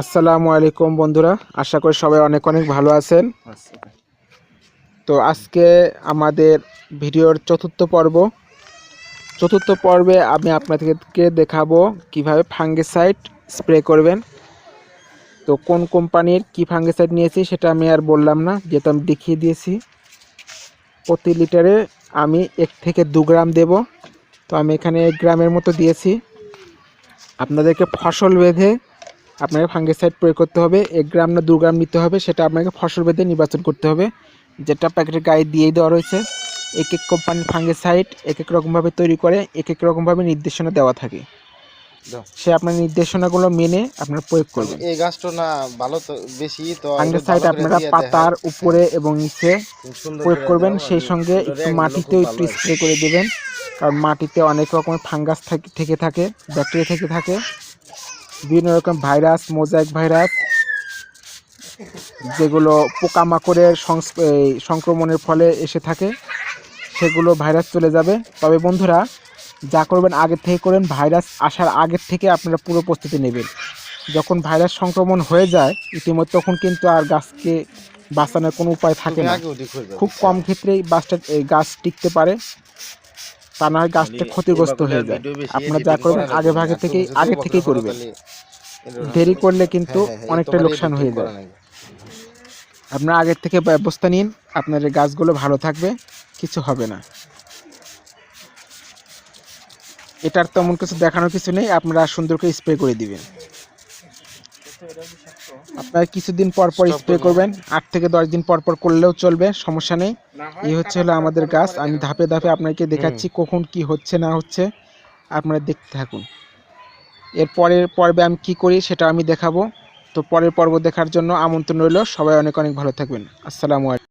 আসসালামু আলাইকুম বন্ধুরা, আশা করি সবাই অনেক অনেক ভালো আছেন। তো আজকে আমাদের ভিডিওর চতুর্থ পর্ব। চতুর্থ পর্বে আমি আপনাদেরকে দেখাবো কীভাবে ফাঙ্গিসাইড স্প্রে করবেন। তো কোন কোম্পানির কি ফাঙ্গিসাইড নিয়েছি সেটা আমি আর বললাম না, যেহেতু আমি দেখিয়ে দিয়েছি। প্রতি লিটারে আমি এক থেকে দু গ্রাম দেব। তো আমি এখানে এক গ্রামের মতো দিয়েছি। আপনাদেরকে ফসল বেঁধে আপনাকে ফাঙ্গিসাইড প্রয়োগ করতে হবে এক গ্রাম না দু গ্রাম নিতে হবে সেটা আপনাকে ফসল বেঁধে নির্বাচন করতে হবে। যেটা প্যাকেটের গায়ে দিয়েই দেওয়া রয়েছে এক এক কোম্পানির ফাঙ্গিসাইড এক এক রকমভাবে তৈরি করে এক এক রকমভাবে নির্দেশনা দেওয়া থাকে। সে আপনার নির্দেশনাগুলো মেনে আপনার প্রয়োগ করবেন। এই গাছটা না ভালো তো বেশি তো ফাঙ্গিসাইড আপনারা পাতার উপরে এবং নিচে প্রয়োগ করবেন সেই সঙ্গে একটু মাটিতেও একটু স্প্রে করে দেবেন কারণ মাটিতে অনেক রকমের ফাঙ্গাস থাক- থেকে থাকে ব্যাকটেরিয়া থেকে থাকে। বিভিন্ন রকম ভাইরাস মোজাইক ভাইরাস যেগুলো পোকামাকড়ের সংক্রমণের ফলে এসে থাকে সেগুলো ভাইরাস চলে যাবে। তবে বন্ধুরা যা করবেন আগে থেকে করেন ভাইরাস আসার আগের থেকে আপনারা পুরো প্রস্তুতি নেবেন। যখন ভাইরাস সংক্রমণ হয়ে যায় ইতিমধ্যে তখন কিন্তু আর গাছকে বাঁচানোর কোনো উপায় থাকে না। খুব কম ক্ষেত্রেই এই গাছ টিকতে পারে। তা না হয় গাছটা ক্ষতিগ্রস্ত হয়ে যায়। আপনারা যা করবেন আগে ভাগে থেকেই আগে থেকেই করবেন। দেরি করলে কিন্তু হ্যাঁ, অনেকটা লোকসান হয়ে যায়। আপনারা আগের থেকে ব্যবস্থা নিন আপনার এই গাছগুলো ভালো থাকবে কিছু হবে না। এটার তেমন কিছু দেখানোর কিছু নেই আপনারা সুন্দর করে স্প্রে করে দিবেন। আপনারা কিছুদিন পর পর স্প্রে করবেন। আট থেকে দশ দিন পর পর করলেও চলবে সমস্যা নেই। এই হচ্ছে হলো আমাদের গাছ আমি ধাপে ধাপে আপনাকে দেখাচ্ছি কখন কি হচ্ছে না হচ্ছে। আপনারা দেখতে থাকুন। এর পরের পর্বে আমি কি করি সেটা আমি দেখাবো। তো পরের পর্ব দেখার জন্য আমন্ত্রণ রইল। সবাই অনেক অনেক ভালো থাকবেন। আসসালামু আলাইকুম।